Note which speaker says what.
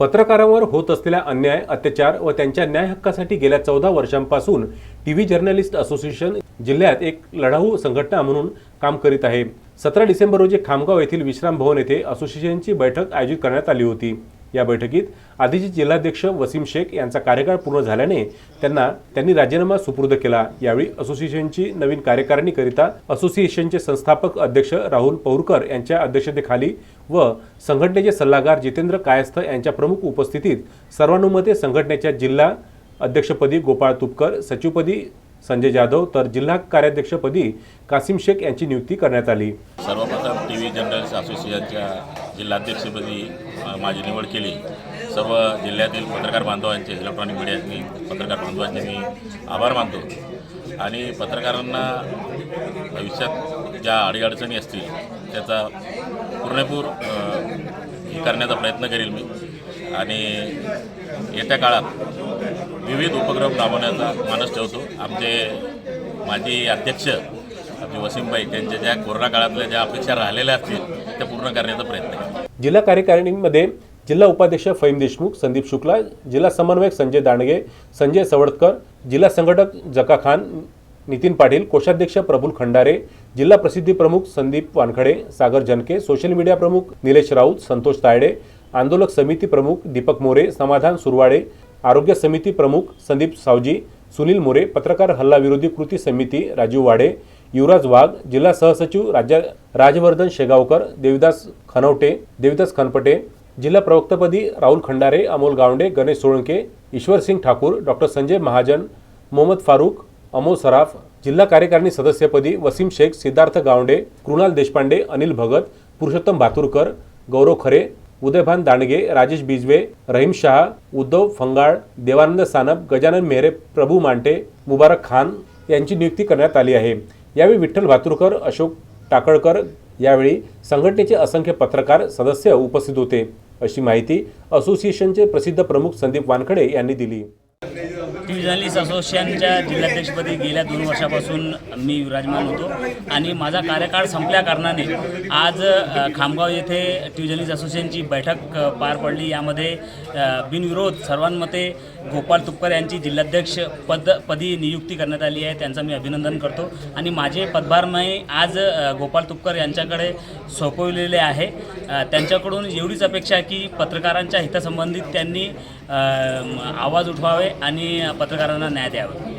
Speaker 1: पत्रकारांवर होत असलेल्या अन्याय अत्याचार व त्यांच्या न्याय हक्कासाठी गेल्या चौदा वर्षांपासून टीव्ही जर्नलिस्ट असोसिएशन जिल्ह्यात एक लढाऊ संघटना म्हणून काम करीत आहे. सतरा डिसेंबर रोजी खामगाव येथील विश्राम भवन येथे असोसिएशनची बैठक आयोजित करण्यात आली होती. या बैठकीत आधीचे जिल्हाध्यक्ष वसीम शेख यांचा कार्यकाळ पूर्ण झाल्याने त्यांना त्यांनी राजीनामा सुपूर्द केला. यावेळी असोसिएशनची नवीन कार्यकारिणीकरिता असोसिएशनचे संस्थापक अध्यक्ष राहुल पौरकर यांच्या अध्यक्षतेखाली व संघटनेचे सल्लागार जितेंद्र कायस्थ यांच्या प्रमुख उपस्थितीत सर्वानुमते संघटनेच्या जिल्हा अध्यक्षपदी गोपाळ तुपकर सचिवपदी संजय जाधव तर जिल्हा कार्याध्यक्षपदी कासिम शेख यांची नियुक्ती करण्यात आली.
Speaker 2: सर्वप्रथम टी व्ही जर्नलिस्ट असोसिएशनच्या जिल्हाध्यक्षपदी माझी निवड केली. सर्व जिल्ह्यातील पत्रकार बांधवांचे इलेक्ट्रॉनिक मीडियातील पत्रकार बांधवांचे मी आभार मानतो. आणि पत्रकारांना भविष्यात ज्या अडीअडचणी असतील त्याचा पूर्णपूर हे करण्याचा प्रयत्न करेल मी. आणि येत्या काळात विविध उपक्रम राबवण्याचा मानस ठेवतो. आमचे माजी अध्यक्ष आपले वसीमबाई त्यांच्या ज्या कोरोना काळातल्या ज्या अपेक्षा राहिलेल्या असतील त्या पूर्ण करण्याचा प्रयत्न
Speaker 1: जिल्हा कार्यकारिणीमध्ये जिल्हा उपाध्यक्ष फैम देशमुख संदीप शुक्ला जिल्हा समन्वयक संजय दांडगे संजय सवडकर जिल्हा संघटक जका खान नितीन पाटील कोषाध्यक्ष प्रफुल खंडारे जिल्हा प्रसिद्धी प्रमुख संदीप वानखडे सागर जनके सोशल मीडिया प्रमुख निलेश राऊत संतोष तायडे आंदोलक समिती प्रमुख दीपक मोरे समाधान सुरवाडे आरोग्य समिती प्रमुख संदीप सावजी सुनील मोरे पत्रकार हल्ला विरोधी कृती समिती राजीव वाडे युवराज वाघ जिल्हा सहसचिव राज्या राजवर्धन शेगावकर देविदास खनवटे देविदास खनपटे जिल्हा प्रवक्तपदी राहुल खंडारे अमोल गावंडे गणेश सोळंके ईश्वरसिंग ठाकूर डॉक्टर संजय महाजन मोहम्मद फारूक अमोल सराफ जिल्हा कार्यकारिणी सदस्यपदी वसीम शेख सिद्धार्थ गावंडे कृणाल देशपांडे अनिल भगत पुरुषोत्तम भातुरकर गौरव खरे उदयभान दांडगे राजेश बिजवे रहीम शाह उद्धव फंगाळ देवानंद सानप गजानन मेहरे प्रभू मांटे मुबारक खान यांची नियुक्ती करण्यात आली आहे. यावेळी विठ्ठल भातुरकर अशोक टाकळकर यावेळी संघटनेचे असंख्य पत्रकार सदस्य उपस्थित होते अशी माहिती असोसिएशनचे प्रसिद्ध प्रमुख संदीप वानखडे यांनी दिली.
Speaker 3: टी जर्नलिस्ट असोसिएशनच्या जिल्हाध्यक्षपदी गेल्या दोन वर्षापासून मी विराजमान होतो. आणि माझा कार्यकाळ संपल्या कारणाने आज खामगाव येथे टी जर्नलिस्ट असोसिएशनची बैठक पार पडली. यामध्ये बिनविरोध सर्वांमते गोपाळ तुपकर यांची जिल्हाध्यक्ष पद पदी नियुक्ती करण्यात आली आहे. त्यांचं मी अभिनंदन करतो. आणि माझे पदभार मी आज गोपाल गोपाळ तुपकर यांच्याकडे सोपवलेले आहे. त्यांच्याकडून एवढीच अपेक्षा आहे की पत्रकारांच्या हितासंबंधित त्यांनी आवाज उठवावे आणि पत्रकारांना न्याय द्यावा.